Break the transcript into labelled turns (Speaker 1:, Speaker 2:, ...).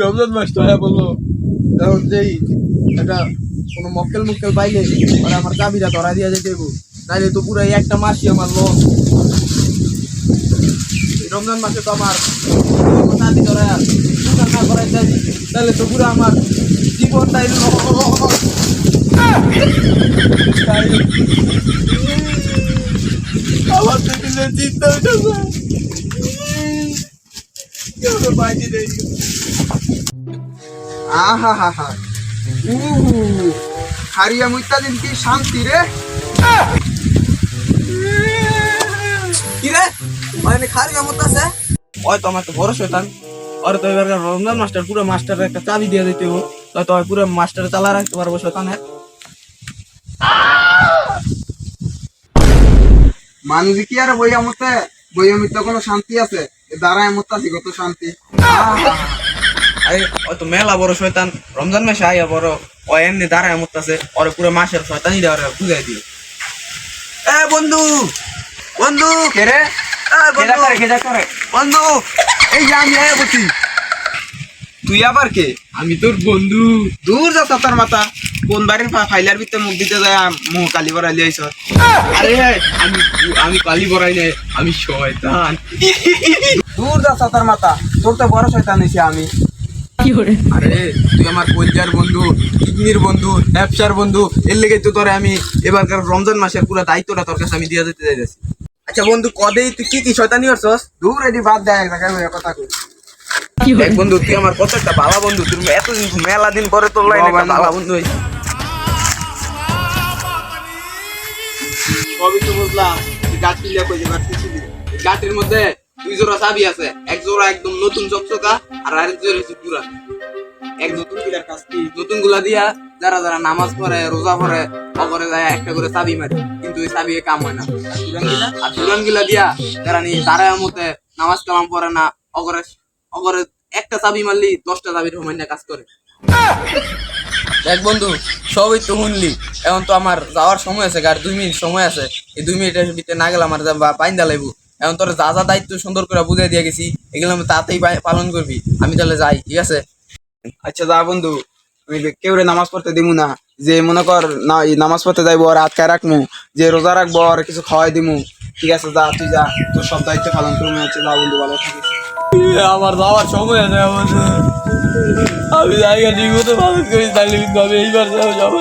Speaker 1: রমজান মাসটা হ্যাঁ বলল এখন যেই একটা কোনো মক্কেল মুক্কেল পাইলে ওরা আমার চাবিটা ধরা দিয়া যেতে দেবো নাইলে তো পুরো একটা মাসই আমার লস রমজান মাসে তো আমার চাবি ধরা না করাই যাবি তাহলে তো পুরো আমার জীবনটাই। আমার তো চিন্তা
Speaker 2: আহা হা হা উহু হারিয়া মুইতা দিন কি শান্তি রে?
Speaker 1: কি রে? মানে খারি কেমন ওই তো আমার তো বড় শয়তান। আর তো এবার রমজান মাস্টার পুরো মাস্টারের একটা চাবি দিয়ে দিতে হব। তো পুরো মাস্টার চালা রাখতে পারব শয়তানের।
Speaker 2: মানুষ কি আর বই আমতে বই আমিতে কোনো শান্তি আছে? দাঁড়ায় আমত কত শান্তি।
Speaker 1: আরে ওই তো মেলা বড় শয়তান। রমজান মাসে আইয়া বড় ও এমনি দাঁড়ায় মত আছে ওর পুরো মাসের শয়তানি দেওয়ার বুঝাই দিও এ বন্ধু বন্ধু।
Speaker 2: কে রে?
Speaker 1: বন্ধু। বন্ধু
Speaker 2: এই যে আমি আয়া বলছি তুই আবার কে?
Speaker 1: আমি তোর বন্ধু।
Speaker 2: দূর যা তোর মাথা। কোন বাড়ির ফাইলার ভিতরে মুখ দিতে যায় মুখ কালি বড়া লিয়াইছ
Speaker 1: আরে আমি আমি কালি বড়াই নাই আমি শয়তান।
Speaker 2: দূর যা তোর মাথা। তোর তো বড় শয়তান হইছি আমি।
Speaker 1: আরে তুই আমার কলজার বন্ধু কিডনির বন্ধু ব্যবসার বন্ধু এর লেগে তো তোরে আমি এবারকার রমজান মাসের পুরো দায়িত্বটা তোর কাছে আমি দিয়ে যেতে চাইতেছি আচ্ছা বন্ধু কদেই তুই কি কি শয়তানি করছস?
Speaker 2: দূর এদি বাদ দেয় এক কথা কই।
Speaker 1: বন্ধু তুই আমার কত একটা ভালো বন্ধু তুই মেলা দিন পরে তোর লাইন একটা
Speaker 2: বাবা,
Speaker 1: বন্ধু হয়েছে সবই তো বুঝলাম গাছ কিনলে কই যাবার গাছের মধ্যে দুই জোড়া চাবি আছে এক জোড়া একদম নতুন চকচকা আর আরেক জোড়া হচ্ছে পুরা এক নতুনগুলার কাছ নতুনগুলা দিয়া যারা যারা নামাজ পড়ে রোজা পড়ে অগরে যায় একটা করে চাবি মারে কিন্তু ওই চাবি কাম হয় না। আর পুরান গিলা দিয়া যারা নিয়ে তারা মতে নামাজ কালাম পড়ে না অগরে অগরে একটা চাবি মারলি দশটা চাবির সমান কাজ করে। দেখ বন্ধু সবই তো শুনলি। এখন তো আমার যাওয়ার সময় আছে আর দুই মিনিট সময় আছে। এই দুই মিনিটের ভিতরে না গেলে আমার পাইন্দা লাগবো। এখন তোর যা যা দায়িত্ব সুন্দর করে বুঝাই দিয়ে গেছি এগুলো আমি তাতেই পালন করবি। আমি তাহলে যাই ঠিক আছে?
Speaker 2: আচ্ছা যা বন্ধু আমি কেউ রে নামাজ পড়তে দিমু না। যে মনে কর না এই নামাজ পড়তে যাইবো আর আটকায় রাখমু যে রোজা রাখব আর কিছু খাওয়াই দিমু। ঠিক আছে যা তুই যা তোর সব দায়িত্ব পালন করব আছে যা বন্ধু ভালো থাকিস।
Speaker 1: আমার যাওয়ার সময় আছে, আমার। আমি জায়গা ঠিক মতো মানুষ করি, তাহলে কিন্তু আমি এইবার যাব।